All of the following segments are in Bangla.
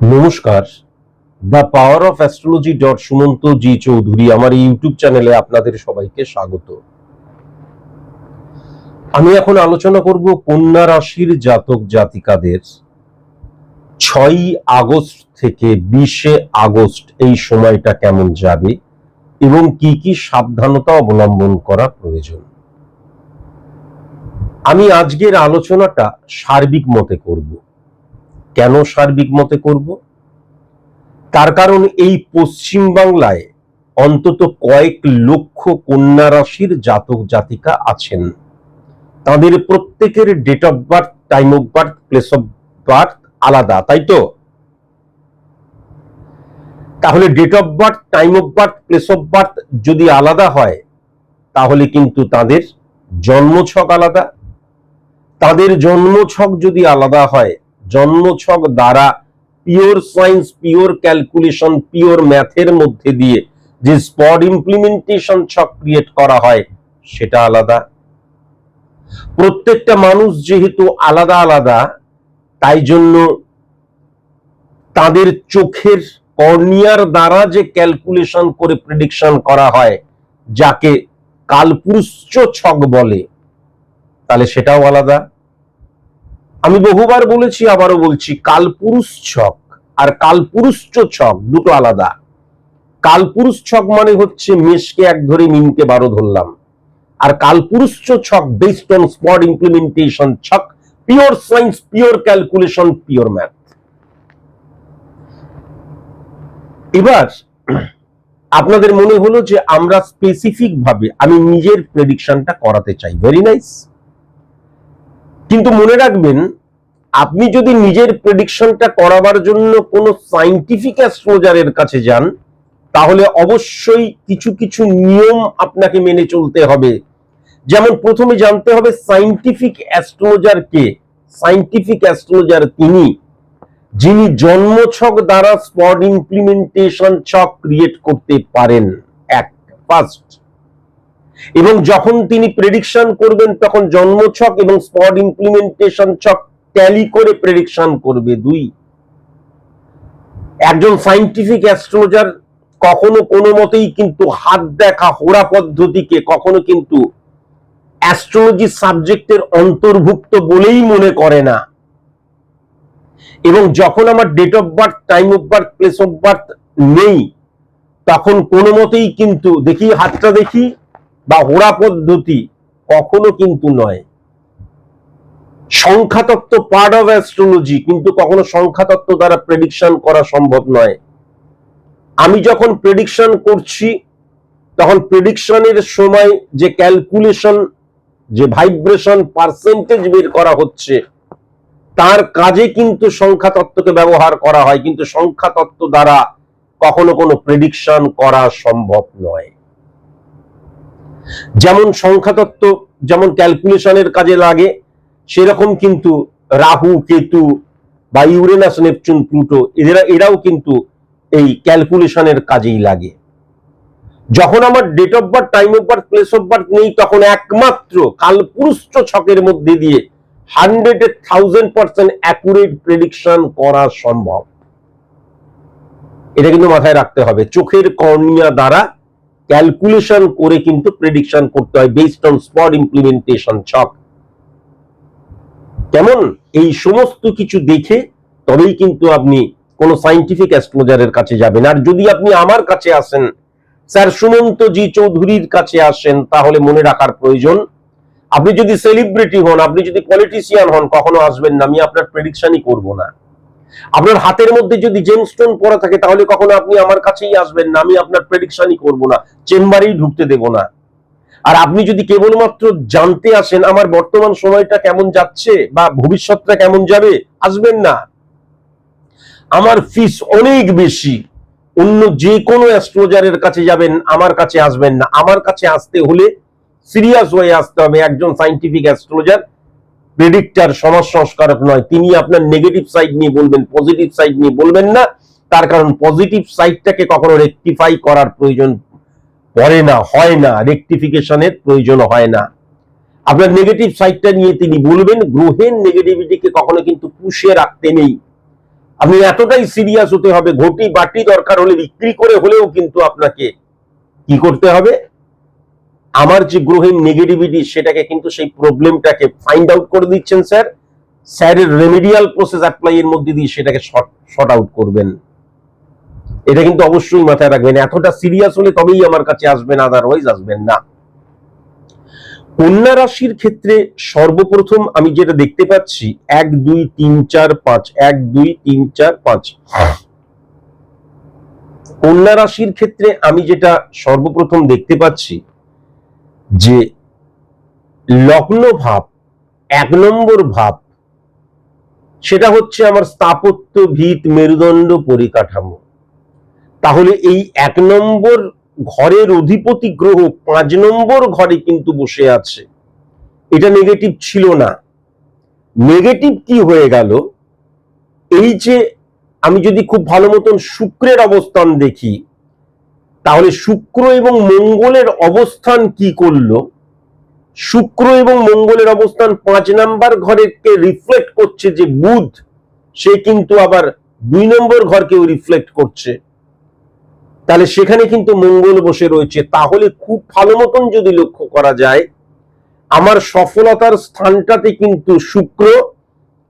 নমস্কার। The power of astrology dot Sumanta ji Chowdhury আমার ইউটিউব চ্যানেলে আপনাদের সবাইকে স্বাগত। আমি এখন আলোচনা করব কন্যা রাশির জাতক জাতিকাদের ছয়ই আগস্ট থেকে বিশে আগস্ট এই সময়টা কেমন যাবে এবং কি কি সাবধানতা অবলম্বন করা প্রয়োজন। আমি আজকের আলোচনাটা সার্বিক মতে করব। কেন সার্বিক মতে করব? তার কারণ এই পশ্চিম বাংলায় অন্তত কয়েক লক্ষ কন্যা রাশির জাতক জাতিকা আছেন। তাদের প্রত্যেকের date of birth time of birth place of birth আলাদা, তাই তো? তাহলে date of birth time of birth place of birth যদি আলাদা হয়, তাহলে কিন্তু তাদের জন্মছক আলাদা। তাদের জন্মছক যদি আলাদা হয় জন্মছক দ্বারা pure science pure calculation pure ম্যাথের মধ্যে দিয়ে যে স্পট ইমপ্লিমেন্টেশন ছক ক্রিয়েট করা হয়, সেটা আলাদা। প্রত্যেকটা মানুষ যেহেতু আলাদা আলাদা, তাই জন্য তাদের চোখের কর্নিয়ার দ্বারা যে ক্যালকুলেশন করে প্রেডিকশন করা হয়, যাকে কালপুরুষ ছক বলে, তাহলে সেটাও আলাদা। আমি বহুবার বলেছি, আবারও বলছি, কালপুরুষ ছক আর কালপুরুষ ছক দুটো আলাদা। কালপুরুষ ছক মানে হচ্ছে মেষকে এক ধরে মিনকে বারো ধরলাম। আর কালপুরুষ ছক বেসড অন স্পট ইমপ্লিমেন্টেশন ছক pure science pure calculation pure math এবার, আপনাদের মনে হলো যে আমরা স্পেসিফিক ভাবে, আমি নিজের প্রেডিকশনটা করাতে চাই। ভেরি নাইস কিন্তু মনে রাখবেন, আপনি যদি নিজের প্রেডিকশনটা করাবার জন্য কোনো সাইন্টিফিক অ্যাস্ট্রোলজারের কাছে যান, তাহলে অবশ্যই কিছু কিছু নিয়ম আপনাকে মেনে চলতে হবে। যেমন প্রথমে জানতে হবে সাইন্টিফিক অ্যাস্ট্রোলজার কে। সাইন্টিফিক অ্যাস্ট্রোলজার তিনি, যিনি জন্মছক দ্বারা স্পট ইমপ্লিমেন্টেশন ছক ক্রিয়েট করতে পারেন। এক ফার্স্ট এবং যখন তিনি প্রেডিকশন করবেন, তখন জন্মছক এবং স্পট ইমপ্লিমেন্টেশন ছক ট্যালি করে প্রেডিকশন করবে দুই। একজন সাইন্টিফিক অ্যাস্ট্রোলজার কখনো কোনো মতেই কিন্তু হাত দেখা হোরা পদ্ধতিকে কখনো কিন্তু অ্যাস্ট্রোলজি সাবজেক্টের অন্তর্ভুক্ত বলেই মনে করে না। এবং যখন আমার date of birth time of birth place of birth নেই, তখন কোনো মতেই কিন্তু দেখি, হাতটা দেখি বা হোরা পদ্ধতি কখনো কিন্তু নয়। সংখ্যাতত্ত্ব পার্ট অফ অ্যাস্ট্রোলজি কিন্তু কখনো সংখ্যাতত্ত্ব দ্বারা প্রেডিকশন করা সম্ভব নয়। আমি যখন প্রেডিকশন করছি, তখন প্রেডিকশনের সময় যে ক্যালকুলেশন যে ভাইব্রেশন পার্সেন্টেজ বের করা হচ্ছে, তার কাজে কিন্তু সংখ্যাতত্ত্বকে ব্যবহার করা হয়, কিন্তু সংখ্যাতত্ত্ব দ্বারা কখনো কোনো প্রেডিকশন করা সম্ভব নয়। যেমন সংখ্যাতত্ত্ব, যেমন ক্যালকুলেশনের কাজে লাগে, সেরকম কিন্তু রাহু, কেতু বা ইউরেনাস, নেপচুন, প্লুটো এরা এরাও কিন্তু এই ক্যালকুলেশনের কাজেই লাগে। যখন আমার date of birth time of birth place of birth নেই, তখন একমাত্র কালপুরুষ ছকের মধ্যে দিয়ে hundred thousand percent accurate prediction করা সম্ভব। এটা কিন্তু মাথায় রাখতে হবে। চোখের কর্নিয়া দ্বারা ক্যালকুলেশন করে কিন্তু প্রেডিকশন করতে হয় বেসড অন স্পট ইমপ্লিমেন্টেশন ছক কেমন? এই সমস্ত কিছু দেখে তবেই কিন্তু আপনি কোন সাইন্টিফিক অ্যাস্ট্রোলজারের কাছে যাবেন। আর যদি আপনি আমার কাছে আসেন, স্যার সুমন্ত জি চৌধুরীর কাছে আসেন, তাহলে মনে রাখার প্রয়োজন। আপনি যদি সেলিব্রিটি হন, আপনি যদি পলিটিশিয়ান হন, কখনো আসবেন না, আমি আপনার প্রেডিকশনই করব না। আপনার হাতের মধ্যে যদি জেমস্টোন পড়া থাকে, তাহলে কখনো আপনি আমার কাছেই আসবেন না। আমি আপনার প্রেডিকশনই করব না। চেম্বারেই ঢুকতে দেব না। আর আপনি যদি কেবলমাত্র জানতে আসেন, আমার বর্তমান সময়টা কেমন যাচ্ছে বা ভবিষ্যৎটা কেমন যাবে, আসবেন না। আমার ফিস অনেক বেশি। অন্য যে কোনো অ্যাস্ট্রোলজারের কাছে যাবেন, আমার কাছে আসবেন না। আমার কাছে আসতে হলে সিরিয়াস হয়ে আসতে হবে। একজন সাইন্টিফিক অ্যাস্ট্রোলজার প্রেডিক্টার সমাজ সংস্কারক নয়। তিনি আপনার নেগেটিভ সাইড নিয়ে বলবেন পজিটিভ সাইড নিয়ে বলবেন না। তার কারণ পজিটিভ সাইডটাকে কখনো রেকটিফাই করার প্রয়োজন পড়ে না, হয় না। রেকটিফিকেশনের প্রয়োজন হয় না। আপনার নেগেটিভ সাইডটা নিয়ে তিনি বলবেন, গ্রহের নেগেটিভিটিকে কখনো কিন্তু পুষিয়ে রাখতে নেই। আপনি এতটাই সিরিয়াস হতে হবে, ঘটি বাটি দরকার হলে বিক্রি করে হলেও কিন্তু আপনাকে কি করতে হবে? আমার যে গ্রহের নেগেটিভিটি সেটাকে কিন্তু সেই প্রবলেমটাকে ফাইন্ড আউট করে দিচ্ছেন স্যার স্যারের রেমিডিয়াল প্রসেস অ্যাপ্লাই এর মধ্যে দিয়ে সেটাকে শর্ট আউট করবেন। এটা কিন্তু অবশ্যই মাথায় রাখবেন। এতটা সিরিয়াস হলে তবেই আমার কাছে আসবেন আদারওয়াইজ আসবেন না। কন্যা রাশির ক্ষেত্রে সর্বপ্রথম আমি যেটা দেখতে পাচ্ছি, এক, দুই, তিন, চার, পাঁচ, এক, দুই, তিন, চার, পাঁচ। কন্যা রাশির ক্ষেত্রে আমি যেটা সর্বপ্রথম দেখতে পাচ্ছি যে লগ্ন ভাব, এক নম্বর ভাব, সেটা হচ্ছে আমার স্থাপত্য ভিত মেরুদণ্ড পরিকাঠামো। তাহলে এই এক নম্বর ঘরের অধিপতি গ্রহ পাঁচ নম্বর ঘরে কিন্তু বসে আছে। এটা নেগেটিভ ছিল না। নেগেটিভ কি হয়ে গেল? এই যে আমি যদি খুব ভালো মতন শুক্রের অবস্থান দেখি তাহলে শুক্র এবং মঙ্গলের অবস্থান কি করল? শুক্র এবং মঙ্গলের অবস্থান পাঁচ নাম্বার ঘরেরকে রিফ্লেক্ট করছে যে বুধ, সে কিন্তু আবার দুই নম্বর ঘরকেও রিফ্লেক্ট করছে। তাহলে সেখানে কিন্তু মঙ্গল বসে রয়েছে। তাহলে খুব ভালো মতন যদি লক্ষ্য করা যায়, আমার সফলতার স্থানটাতে কিন্তু শুক্র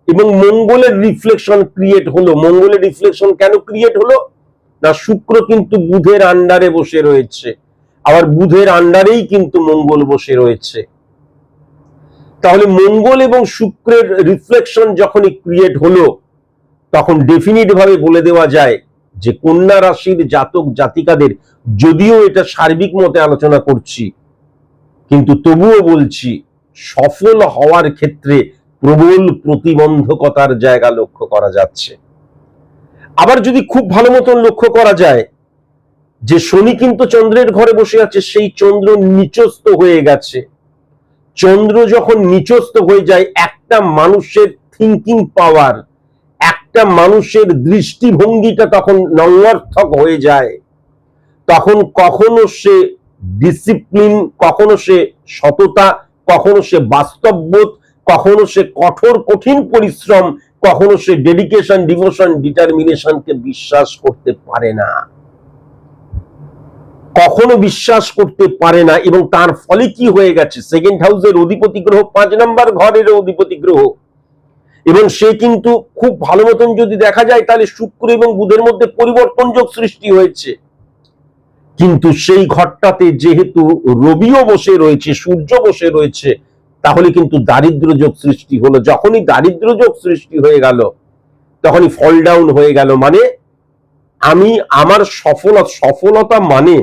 এবং মঙ্গলের রিফ্লেকশন ক্রিয়েট হলো। মঙ্গলের রিফ্লেকশন কেন ক্রিয়েট হলো? না, শুক্র কিন্তু বুধের আন্ডারে বসে রয়েছে। আবার বুধের আন্ডারেই কিন্তু মঙ্গল বসে রয়েছে। তাহলে মঙ্গল এবং শুক্রের রিফ্লেকশন যখনই ক্রিয়েট হলো, তখন ডেফিনিট ভাবে বলে দেওয়া যায় যে কন্যা রাশির জাতক জাতিকাদের, যদিও এটা সার্বিক মতে আলোচনা করছি, কিন্তু তবুও বলছি, সফল হওয়ার ক্ষেত্রে প্রবল প্রতিবন্ধকতার জায়গা লক্ষ্য করা যাচ্ছে। আবার যদি খুব ভালো মতন লক্ষ্য করা যায়, যে শনি কিন্তু চন্দ্রের ঘরে বসে আছে, সেই চন্দ্র নিচস্ত হয়ে গেছে। চন্দ্র যখন নিচস্ত হয়ে যায়, একটা মানুষের থিঙ্কিং পাওয়ার একটা মানুষের দৃষ্টিভঙ্গিটা তখন নঙ্গর্থক হয়ে যায়। তখন কখনো সে ডিসিপ্লিন কখনো সে সততা, কখনো সে বাস্তববোধ, কখনো সে কঠোর, কঠিন পরিশ্রম কখনো সে ডেডিকেশন ডিভোশন ডিটারমিনেশনকে বিশ্বাস করতে পারে না। কখনো বিশ্বাস করতে পারে না এবং তার ফলে কি হয়ে গেছে? সেকেন্ড হাউসের অধিপতি গ্রহ, পাঁচ নাম্বার ঘরের অধিপতি গ্রহ। এবং সে কিন্তু খুব ভালো মতন যদি দেখা যায়, তাহলে শুক্র এবং বুধের মধ্যে পরিবর্তন যোগ সৃষ্টি হয়েছে। কিন্তু সেই ঘরটাতে যেহেতু রবিও বসে রয়েছে, সূর্য বসে রয়েছে তাহলে কিন্তু দারিদ্র যোগ সৃষ্টি হলো। যখনই দারিদ্র যোগ সৃষ্টি হয়ে গেল, তখনই ফল ডাউন হয়ে গেল মানে আমি আমার সফলতা সফলতা মানে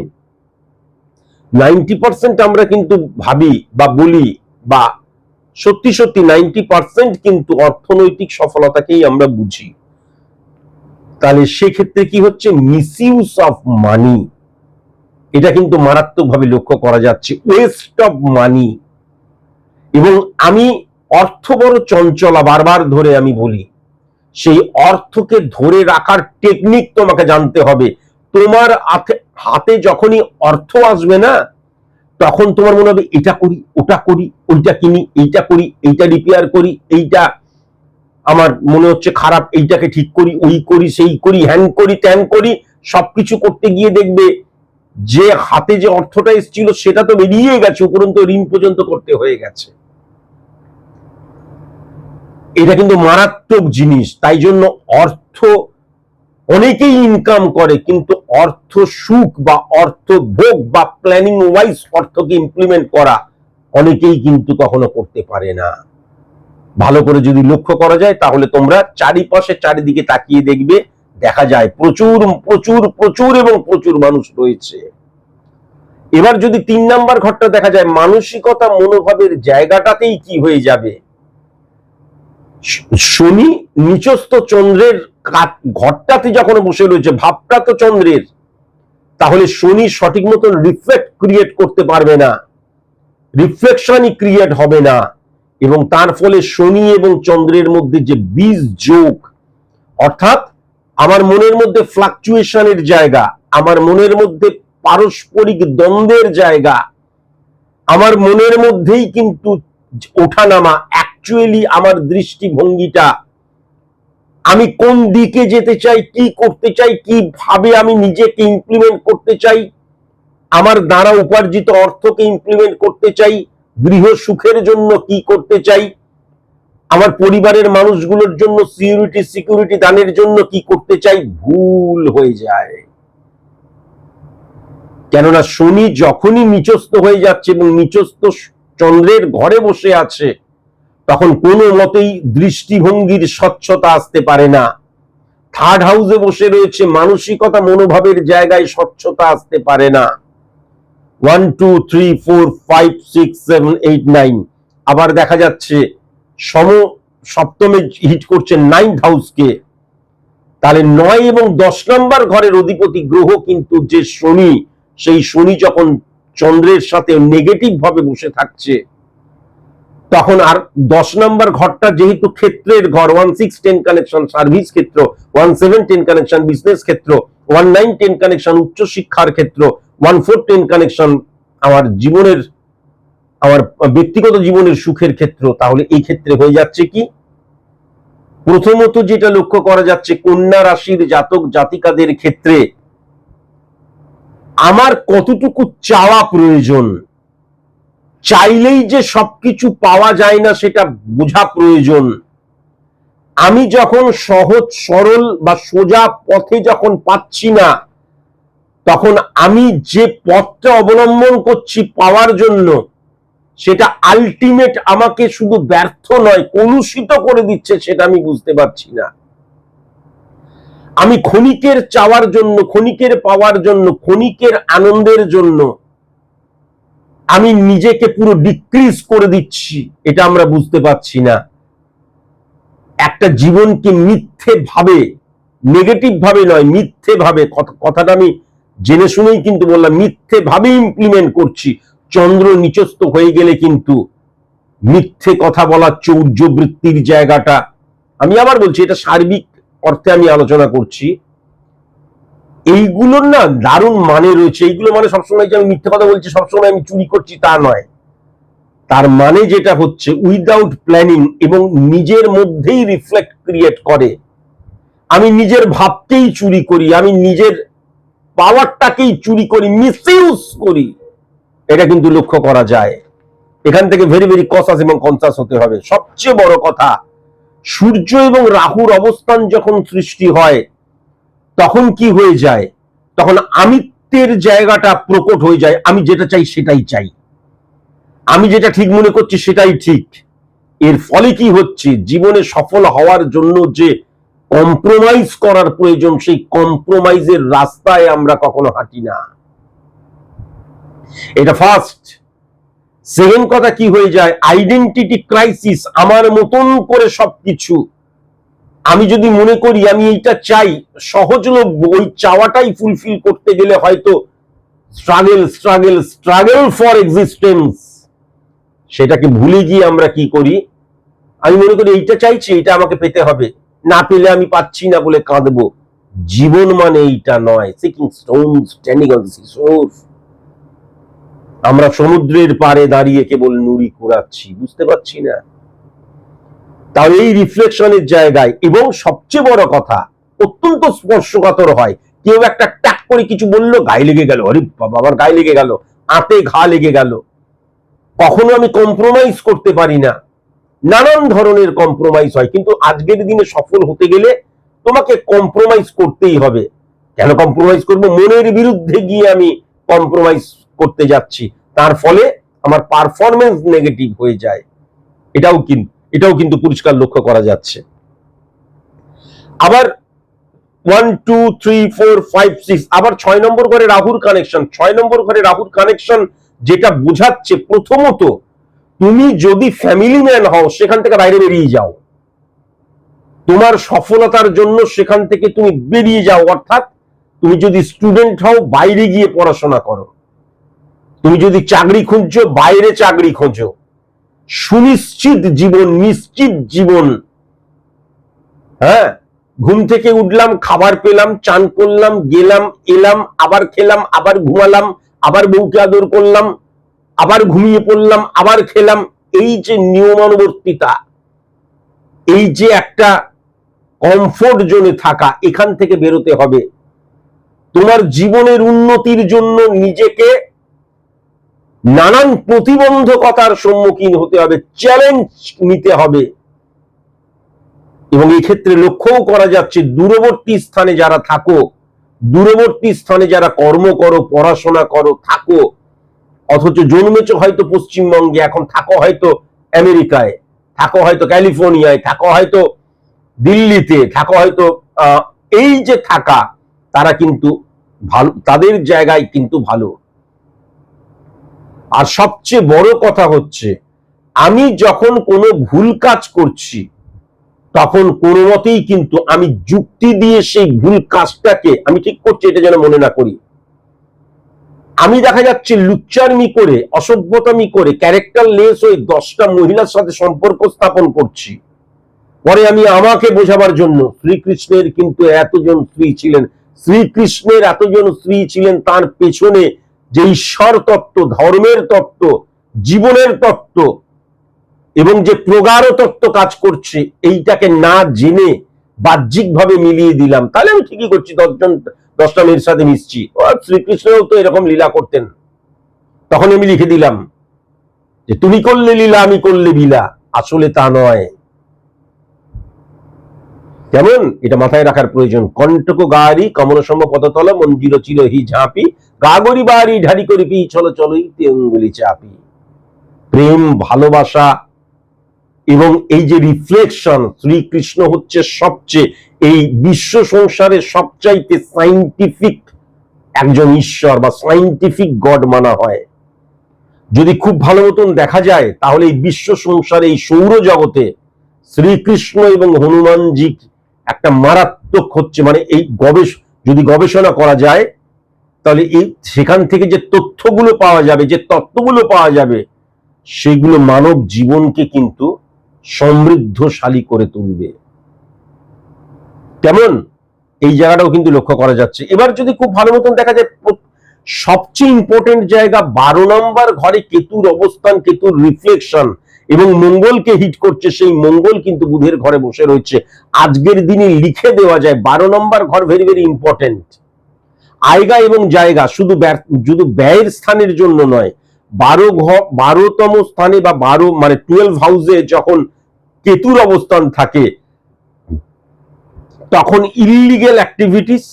নাইনটি পার্সেন্ট আমরা কিন্তু ভাবি বা বলি বা সত্যি সত্যি নাইনটি পার্সেন্ট কিন্তু অর্থনৈতিক সফলতাকেই আমরা বুঝি। তাহলে সেক্ষেত্রে কি হচ্ছে? মিসইউজ অফ মানি এটা কিন্তু মারাত্মকভাবে লক্ষ্য করা যাচ্ছে। ওয়েস্ট অফ মানি এবং আমি অর্থ বড় চঞ্চলা বারবার ধরে আমি বলি, সেই অর্থকে ধরে রাখার টেকনিক তোমাকে জানতে হবে। তোমার হাতে যখনই অর্থ আসবে না, তখন তোমার মনে হবে, এটা করি, ওটা করি, ওইটা কিনি, এইটা করি, এইটা রিপেয়ার করি, এইটা আমার মনে হচ্ছে খারাপ, এইটাকে ঠিক করি, ওই করি, সেই করি হ্যান করি ত্যান করি, সবকিছু করতে গিয়ে দেখবে যে হাতে যে অর্থটা এসেছিল, সেটা তো বেরিয়ে গেছে, উপরন্ত ঋণ পর্যন্ত করতে হয়ে গেছে। এটা কিন্তু মারাত্মক জিনিস। তাই জন্য অর্থ, অনেকেই ইনকাম করে, কিন্তু অর্থ সুখ বা অর্থ ভোগ বা প্ল্যানিং ওয়াইজ অর্থকে ইমপ্লিমেন্ট করা অনেকেই কিন্তু কখনো করতে পারে না। ভালো করে যদি লক্ষ্য করা যায়, তাহলে তোমরা চারিপাশে চারিদিকে তাকিয়ে দেখবে, দেখা যায় প্রচুর প্রচুর প্রচুর এবং প্রচুর মানুষ রয়েছে। এবার যদি তিন নাম্বার ঘরটা দেখা যায়, মানসিকতা, মনোভাবের জায়গাটাতেই কি হয়ে যাবে? শনি নিচস্থ চন্দ্রের ঘরটাতে যখন বসে রয়েছে ভাবটা তো চন্দ্রের, তাহলে শনি সঠিক মতন রিফ্লেক্ট ক্রিয়েট করতে পারবে না। রিফ্লেকশনই ক্রিয়েট হবে না। এবং তার ফলে শনি এবং চন্দ্রের মধ্যে যে বীজ যোগ, অর্থাৎ আমার মনের মধ্যে ফ্লাকচুয়েশনের জায়গা, আমার মনের মধ্যে পারস্পরিক দ্বন্দ্বের জায়গা, আমার মনের মধ্যেই কিন্তু ওঠানামা অ্যাকচুয়ালি আমার দৃষ্টিভঙ্গিটা, আমি কোন দিকে যেতে চাই, কি করতে চাই, কীভাবে আমি নিজেকে ইমপ্লিমেন্ট করতে চাই, আমার দ্বারা উপার্জিত অর্থকে ইমপ্লিমেন্ট করতে চাই গৃহ সুখের জন্য কি করতে চাই, আমার পরিবারের মানুষগুলোর জন্য সিকিউরিটি সিকিউরিটি দানের জন্য কি করতে চাই, ভুল হয়ে যায়। কেননা শনি যখনই নিচস্থ হয়ে যাচ্ছে এবং নিচস্থ চন্দ্রের ঘরে বসে আছে তখন কোনো মতেই দৃষ্টিভঙ্গির স্বচ্ছতা আসতে পারে না। থার্ড হাউসে বসে রয়েছে মানসিকতা, মনোভাবের জায়গায় স্বচ্ছতা আসতে পারে না। One two three four five six seven eight nine আবার দেখা যাচ্ছে, সম, সপ্তমে হিট করছে নাইন্থ হাউসকে তাহলে নয় এবং দশ নম্বর ঘরের অধিপতি গ্রহ কিন্তু যে শনি, সেই শনি যখন চন্দ্রের সাথে নেগেটিভ ভাবে বসে থাকছে তখন আর দশ নম্বর ঘরটা যেহেতু ক্ষেত্রের ঘর one six ten connection service ক্ষেত্র one seven ten connection business ক্ষেত্র ওয়ান নাইন টেন কানেকশন উচ্চ শিক্ষার ক্ষেত্র ওয়ান ফোর টেন কানেকশন আমার জীবনের, আমার ব্যক্তিগত জীবনের সুখের ক্ষেত্র, তাহলে এই ক্ষেত্রে হয়ে যাচ্ছে কি? প্রথমত যেটা লক্ষ্য করা যাচ্ছে, কন্যা রাশির জাতক জাতিকাদের ক্ষেত্রে আমার কতটুকু চাওয়া প্রয়োজন? চাইলেই যে সবকিছু পাওয়া যায় না, সেটা বোঝা প্রয়োজন। আমি যখন সহজ, সরল বা সোজা পথে যখন পাচ্ছি না, তখন আমি যে পথটা অবলম্বন করছি পাওয়ার জন্য, সেটা আলটিমেট আমাকে শুধু ব্যর্থ নয়, কলুষিত করে দিচ্ছে, সেটা আমি বুঝতে পারছি না। আমি ক্ষণিকের চাওয়ার জন্য, ক্ষণিকের পাওয়ার জন্য, ক্ষণিকের আনন্দের জন্য আমি নিজেকে পুরো ডিক্রিজ করে দিচ্ছি, এটা আমরা বুঝতে পারছি না। একটা জীবনকে মিথ্যে ভাবে নেগেটিভ ভাবে নয়, মিথ্যে ভাবে কথাটা আমি জেনে শুনেই কিন্তু বললাম, মিথ্যে ভাবে ইমপ্লিমেন্ট করছি। চন্দ্র নিচস্থ হয়ে গেলে কিন্তু মিথ্যে কথা বলার চৌর্য বৃত্তির জায়গাটা, আমি আবার বলছি, এটা সার্বিক অর্থে আমি আলোচনা করছি। এইগুলোর না দারুণ মানে রয়েছে। এইগুলো মানে সবসময় যে আমি মিথ্যে কথা বলছি, সবসময় আমি চুরি করছি, তা নয়। তার মানে যেটা হচ্ছে উইদাউট প্ল্যানিং এবং নিজের মধ্যেই রিফ্লেক্ট ক্রিয়েট করে। আমি নিজের ভাবকেই চুরি করি, আমি নিজের পাওয়ারটাকেই চুরি করি মিসইউজ করি। এটা কিন্তু লক্ষ্য করা যায়। এখান থেকে ভেরি ভেরি কসাস এবং কনসাস হতে হবে। সবচেয়ে বড় কথা, সূর্য এবং রাহুর অবস্থান যখন সৃষ্টি হয় তখন কি হয়ে যায়? তখন আমিত্বের জায়গাটা প্রকট হয়ে যায়। আমি যেটা চাই সেটাই চাই। আমি যেটা ঠিক মনে করছি সেটাই ঠিক। এর ফলে কি হচ্ছে? জীবনে সফল হওয়ার জন্য যে কম্প্রোমাইজ করার প্রয়োজন, সেই কম্প্রোমাইজের রাস্তায় আমরা কখনো হাঁটি না। এটা ফার্স্ট সেকেন্ড কথা কি হয়ে যায়? আইডেন্টিটি ক্রাইসিস আমার মতন করে সবকিছু আমি যদি মনে করি আমি এইটা চাই সহজলভ্য ওই চাওয়াটাই ফুলফিল করতে গেলে হয়তো struggle struggle struggle for existence সেটাকে ভুলে গিয়ে আমরা কি করি? আমি মনে করি এইটা চাইছি এটা আমাকে পেতে হবে। না পেলে আমি পাচ্ছি না বলে কাঁদবো। জীবন মানে এইটা নয়। সিকিং স্টোন আমরা সমুদ্রের পাড়ে দাঁড়িয়ে কেবল নুড়ি কুড়াচ্ছি, বুঝতে পারছি না। তাহলে এই রিফ্লেকশনের জায়গায় এবং সবচেয়ে বড় কথা, অত্যন্ত স্পর্শকাতর হয়, কেউ একটা ট্যাক করে কিছু বলল, গায়ে লেগে গেল, আরে বাবা, আমার গায়ে লেগে গেল, আতে ঘা লেগে গেল। কখনো আমি কম্প্রোমাইজ করতে পারি না। নানান ধরনের কম্প্রোমাইজ হয়, কিন্তু আজকের দিনে সফল হতে গেলে তোমাকে কম্প্রোমাইজ করতেই হবে। কেন কম্প্রোমাইজ করব? মনের বিরুদ্ধে গিয়ে আমি কম্প্রোমাইজ করতে যাচ্ছি। তার ফলে আমার পারফরমেন্স নেগেটিভ হয়ে যায়। এটাও কিন্তু। এটাও কিন্তু পরিষ্কার লক্ষ্য করা যাচ্ছে। আবার one two three four five six আবার ছয় নম্বর ঘরে রাহুর কানেকশন ছয় নম্বর ঘরে রাহুর কানেকশন যেটা বোঝাচ্ছে প্রথমত, তুমি যদি ফ্যামিলি ম্যান হও, সেখান থেকে বাইরে বেরিয়ে যাও। তোমার সফলতার জন্য সেখান থেকে তুমি বেরিয়ে যাও। অর্থাৎ তুমি যদি স্টুডেন্ট হও, বাইরে গিয়ে পড়াশোনা করো। তুমি যদি চাকরি খুঁজছো, বাইরে চাকরি খোঁজো। সুনিশ্চিত জীবন, নিশ্চিত জীবন। হ্যাঁ? ঘুম থেকে উঠলাম, খাবার পেলাম, চান করলাম, গেলাম, এলাম, আবার খেলাম, আবার ঘুমালাম, আবার বউকে আদর করলাম, আবার ঘুমিয়ে পড়লাম, আবার খেলাম। এই যে নিয়মানুবর্তিতা, এই যে একটা কমফোর্ট জোনে থাকা, এখান থেকে বেরোতে হবে। তোমার জীবনের উন্নতির জন্য নিজেকে নানান প্রতিবন্ধকতার সম্মুখীন হতে হবে চ্যালেঞ্জ নিতে হবে। এবং ক্ষেত্রে লক্ষ্যও করা যাচ্ছে, দূরবর্তী স্থানে যারা থাকো, দূরবর্তী স্থানে যারা কর্ম করো, পড়াশোনা করো, থাকো, অথচ জন্মেছ হয়তো পশ্চিমবঙ্গে, এখন থাকো হয়তো আমেরিকায়, থাকো হয়তো ক্যালিফোর্নিয়ায়, থাকো হয়তো দিল্লিতে, থাকো হয়তো এই যে থাকা, তারা কিন্তু ভালো, তাদের জায়গায় কিন্তু ভালো। আর সবচেয়ে বড় কথা হচ্ছে, আমি যখন কোনো ভুল কাজ করছি, তখন কোনো মতেই কিন্তু আমি যুক্তি দিয়ে সেই ভুল কাজটাকে, আমি ঠিক করছি এটা যেন মনে না করি। আমি দেখা যাচ্ছে লুচ্চারমি করে, অসভ্যতামি করে ক্যারেক্টার লেস হয়ে দশটা মহিলার সাথে সম্পর্ক স্থাপন করছি। পরে আমি আমাকে বোঝাবার জন্য শ্রীকৃষ্ণের কিন্তু এতজন স্ত্রী ছিলেন, শ্রীকৃষ্ণের এতজন স্ত্রী ছিলেন তার পেছনে যে ঈশ্বর তত্ত্ব, ধর্মের তত্ত্ব, জীবনের তত্ত্ব এবং যে প্রগাঢ় তত্ত্ব কাজ করছে, এইটাকে না জেনে বাহ্যিকভাবে মিলিয়ে দিলাম, তাহলে আমি ঠিকই করছি, দশজন, দশটা মেয়ের সাথে মিশছি। শ্রীকৃষ্ণও তো এরকম লীলা করতেন। তখন আমি লিখে দিলাম যে, তুমি করলে লীলা, আমি করলে বিলা আসলে তা নয়। কেমন এটা মাথায় রাখার প্রয়োজন। কণ্টক গাড়ি কমলসম পদতল মঞ্জির চির হি ঝাঁপি, গাগরি বাড়ি ঢাড়ি করি পি, চলো চলোই তেঙ্গুলি চাপি। প্রেম, ভালোবাসা এবং এই যে রিফ্লেকশন শ্রীকৃষ্ণ হচ্ছে সবচেয়ে, এই বিশ্ব সংসারে সবচাইতে সাইন্টিফিক একজন ঈশ্বর বা সাইন্টিফিক গড মানা হয়। যদি খুব ভালো মতন দেখা যায়, তাহলে এই বিশ্ব সংসারে এই সৌর জগতে শ্রীকৃষ্ণ এবং হনুমানজি একটা মারাত্মক হচ্ছে মানে এই গবেষ, যদি গবেষণা করা যায়, তাহলে এই সেখান থেকে যে তথ্যগুলো পাওয়া যাবে, যে তত্ত্বগুলো পাওয়া যাবে, সেগুলো মানব জীবনকে কিন্তু সমৃদ্ধশালী করে তুলবে। কেমন? এই জায়গাটাও কিন্তু লক্ষ্য করা যাচ্ছে। এবার যদি খুব ভালো মতন দেখা যায় সবচেয়ে ইম্পর্টেন্ট জায়গা, বারো নম্বর ঘরে কেতুর অবস্থান, কেতুর রিফ্লেকশন এবং মঙ্গলকে হিট করছে সেই মঙ্গল কিন্তু বুধের ঘরে বসে রয়েছে। আজকের দিনে লিখে দেওয়া যায়, বারো নম্বর ঘর ভেরি ভেরি ইম্পর্টেন্ট আয়গা এবং জায়গা শুধু শুধু ব্যয়ের স্থানের জন্য নয়, বারো ঘর বারোতম স্থানে বা বারো মানে টুয়েলভ হাউসে যখন কেতুর অবস্থান থাকে, তখন ইলিগেল অ্যাক্টিভিটিস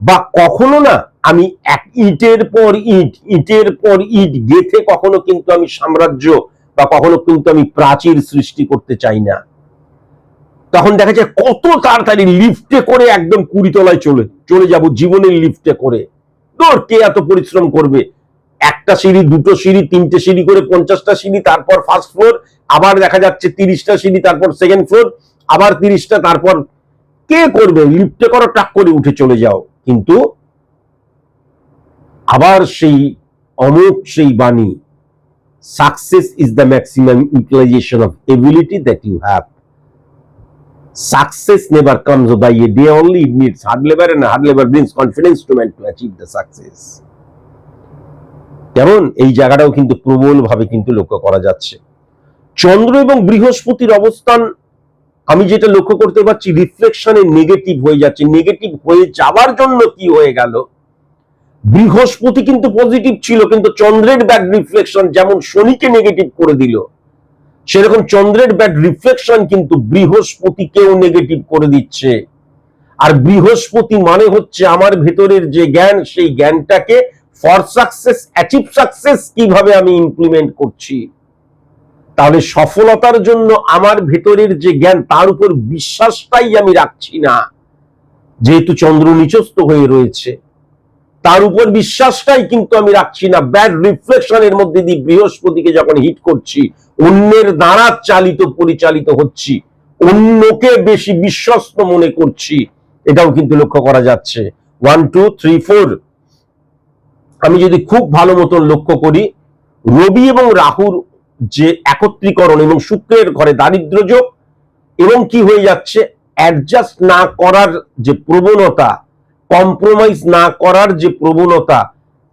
বা কখনো না আমি এক ইটের পর ইট, ইটের পর ইট, গেথে কখনো কিন্তু আমি সাম্রাজ্য বা কখনো কিন্তু আমি প্রাচীর সৃষ্টি করতে চাই না। তখন দেখা যায় কত তাড়াতাড়ি লিফটে করে একদম কুড়ি তলায় চলে চলে যাব জীবনের লিফটে করে। তোর কে এত পরিশ্রম করবে? একটা সিঁড়ি, দুটো সিঁড়ি, তিনটে সিঁড়ি করে পঞ্চাশটা সিঁড়ি, তারপর ফার্স্ট ফ্লোর আবার দেখা যাচ্ছে তিরিশটা সিঁড়ি, তারপর সেকেন্ড ফ্লোর আবার তিরিশটা, তারপর কে করবে? লিফটে করো, টাক করে উঠে চলে যাও। কিন্তু আবার সেই অমুক সেই বাণী success is the maximum utilisation of ability that you have Success never comes by a day only. It needs hard labor and hard labor brings confidence to man to achieve the success. কেমন এই জায়গাটাও কিন্তু প্রবল ভাবে কিন্তু লক্ষ্য করা যাচ্ছে চন্দ্র এবং বৃহস্পতির অবস্থান, আমি যেটা লক্ষ্য করতে পারছি রিফ্লেকশনে নেগেটিভ হয়ে যাচ্ছে নেগেটিভ হয়ে যাওয়ার জন্য কি হয়ে গেল বৃহস্পতি কিন্তু পজিটিভ ছিল, কিন্তু চন্দ্রের ব্যাড রিফ্লেকশন যেমন শনিকে নেগেটিভ করে দিল, সেরকম চন্দ্রের ব্যাড রিফ্লেকশন কিন্তু বৃহস্পতিকেও নেগেটিভ করে দিচ্ছে। আর বৃহস্পতি মানে হচ্ছে আমার ভেতরের যে জ্ঞান, সেই জ্ঞানটাকে ফর সাকসেস অ্যাচিভ সাকসেস কীভাবে আমি ইমপ্লিমেন্ট করছি। তাহলে সফলতার জন্য আমার ভেতরের যে জ্ঞান, তার উপর বিশ্বাসটাই আমি রাখছি না। যেহেতু চন্দ্র নিচস্থ হয়ে রয়েছে। তার উপর বিশ্বাসটাই কিন্তু আমি রাখছি না। ব্যাড রিফ্লেকশনের মধ্যে দিয়ে বৃহস্পতিকে যখন হিট করছি, অন্যের দ্বারা চালিত, পরিচালিত হচ্ছি, অন্যকে বেশি বিশ্বস্ত মনে করছি, এটাও কিন্তু লক্ষ্য করা যাচ্ছে। ওয়ান টু থ্রি ফোর আমি যদি খুব ভালো মতন লক্ষ্য করি, রবি এবং রাহুর যে একত্রীকরণ এবং শুক্রের ঘরে দারিদ্র যোগ এবং কি হয়ে যাচ্ছে? অ্যাডজাস্ট না করার যে প্রবণতা কম্প্রোমাইজ না করার যে প্রবণতা,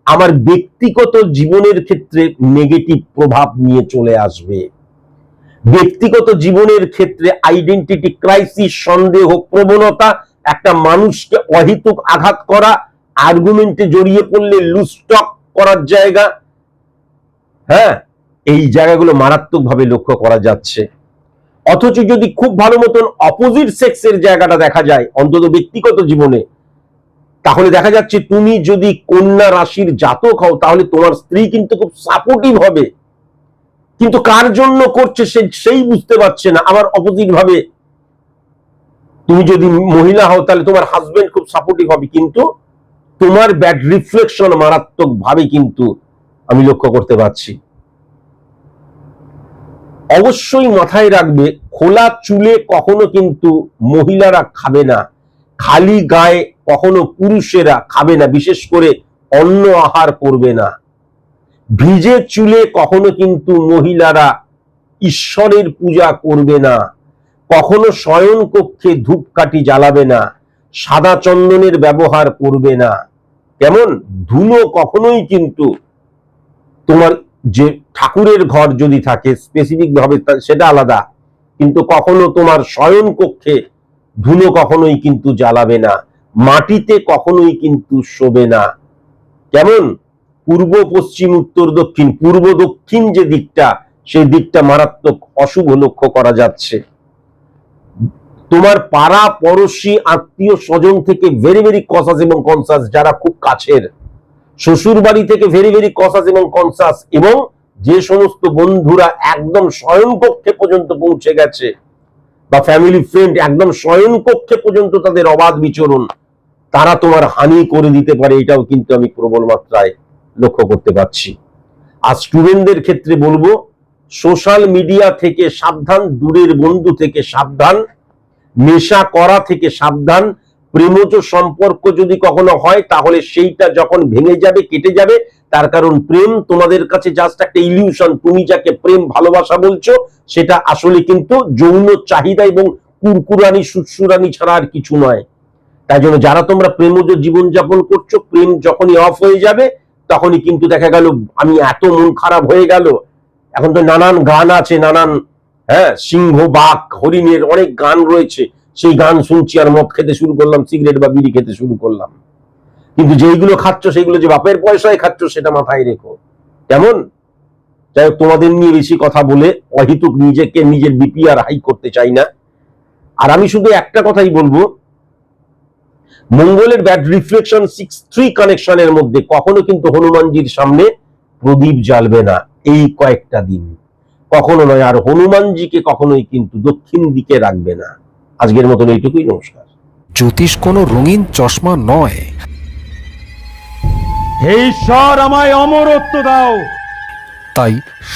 আমার ব্যক্তিগত জীবনের ক্ষেত্রে নেগেটিভ প্রভাব নিয়ে চলে আসবে। ব্যক্তিগত জীবনের ক্ষেত্রে আইডেন্টিটি ক্রাইসিস সন্দেহ, প্রবণতা, একটা মানুষকে অহিতুক আঘাত করা আর্গুমেন্টে জড়িয়ে পড়লে লুস্টক করার জায়গা হ্যাঁ? এই জায়গাগুলো মারাত্মকভাবে লক্ষ্য করা যাচ্ছে। অথচ যদি খুব ভালো মতন অপোজিট সেক্সের জায়গাটা দেখা যায়, অন্তত ব্যক্তিগত জীবনে তাহলে দেখা যাচ্ছে তুমি যদি কন্যা রাশির জাতক হও, তাহলে তোমার স্ত্রী কিন্তু খুব সাপোর্টিভ হবে। কিন্তু কার জন্য করছে সে, সেই বুঝতে পারছে না। আবার অপোজিট ভাবে, তুমি যদি মহিলা হও, তাহলে তোমার হাজবেন্ড খুব সাপোর্টিভ হবে। কিন্তু তোমার ব্যাড রিফ্লেকশন মারাত্মক ভাবে কিন্তু আমি লক্ষ্য করতে পারছি। অবশ্যই মাথায় রাখবে, খোলা চুলে কখনো কিন্তু মহিলারা খাবে না। খালি গায়ে কখনো পুরুষেরা খাবে না, বিশেষ করে অন্ন আহার করবে না। ভিজে চুলে কখনো কিন্তু মহিলারা ঈশ্বরের পূজা করবে না। কখনো শয়ন কক্ষে ধূপকাঠি জ্বালাবে না, সাদা চন্দনের ব্যবহার করবে না। কেমন? ধুলো কখনোই কিন্তু তোমার যে ঠাকুরের ঘর যদি থাকে স্পেসিফিক ভাবে সেটা আলাদা। কিন্তু কখনো তোমার শয়ন কক্ষে ধুলো কখনোই কিন্তু জ্বালাবে না। মাটিতে কখনোই কিন্তু শোবে না। কেমন? পূর্ব, পশ্চিম, উত্তর, দক্ষিণ। পূর্ব, দক্ষিণ যে দিকটা, সেই দিকটা মারাত্মক অশুভ লক্ষ্য করা যাচ্ছে। তোমার পাড়া, পড়শি, আত্মীয় স্বজন থেকে ভেরি ভেরি কসাস এবং কনসাস যারা খুব কাছের, শ্বশুর বাড়ি থেকে ভেরি ভেরি কসাস এবং কনসাস এবং যে সমস্ত বন্ধুরা একদম শয়নকক্ষে পর্যন্ত পৌঁছে গেছে, বা ফ্যামিলি ফ্রেন্ড একদম শয়নকক্ষে পর্যন্ত তাদের অবাধ বিচরণ তারা তোমার হানি করে দিতে পারে, এটাও কিন্তু আমি প্রবল মাত্রায় লক্ষ্য করতে পারছি। আর স্টুডেন্টদের ক্ষেত্রে বলব সোশ্যাল মিডিয়া থেকে সাবধান, দূরের বন্ধু থেকে সাবধান, নেশা করা থেকে সাবধান, প্রেমজ সম্পর্ক যদি কখনো হয়, তাহলে সেইটা যখন ভেঙে যাবে, কেটে যাবে, তার কারণ প্রেম তোমাদের কাছে জাস্ট একটা ইলিউশন তুমি যাকে প্রেম ভালোবাসা বলছো, সেটা আসলে কিন্তু যৌন চাহিদা এবং কুরকুরানি সুসুরানি ছাড়া আর কিছু নয়। তাই জন্য যারা তোমরা প্রেম প্রেমজ জীবনযাপন করছ, প্রেম যখনই অফ হয়ে যাবে, তখনই কিন্তু দেখা গেল আমি এত মন খারাপ হয়ে গেল। এখন তো নানান গান আছে, নানান হ্যাঁ সিংহ, বাঘ, হরিণের অনেক গান রয়েছে। সেই গান শুনছি আর মদ খেতে শুরু করলাম, সিগারেট বা বিড়ি খেতে শুরু করলাম। কিন্তু যেইগুলো খাচ্ছ, সেগুলো যে বাপের পয়সায় খাচ্ছ, সেটা মাথায় রেখো। কেমন? যাই হোক, তোমাদের নিয়ে বেশি কথা বলে অহিতুক নিজেকে, নিজের বিপি আর হাই করতে চাই না। আর আমি শুধু একটা কথাই বলব মঙ্গলের ব্যাড রিফ্লেকশন সিক্স থ্রি কানেকশনের মধ্যে কখনো কিন্তু হনুমানজির সামনে প্রদীপ জ্বালবে না এই কয়েকটা দিন। কখনো নয় আর হনুমানজিকে কখনোই কিন্তু দক্ষিণ দিকে রাখবে না। আজকের মতন এইটুকুই নমস্কার। জ্যোতিষ কোনো রঙিন চশমা নয়। হে ঈশ্বর আমায় অমরত্ব দাও। তাই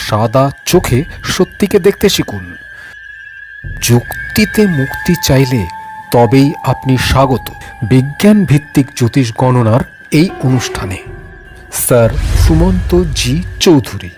সাদা চোখে সত্যিকে দেখতে শিখুন। যুক্তিতে মুক্তি চাইলে তবেই আপনি স্বাগত। বিজ্ঞান ভিত্তিক জ্যোতিষ গণনার এই অনুষ্ঠানে। স্যার সুমন্ত জি চৌধুরী।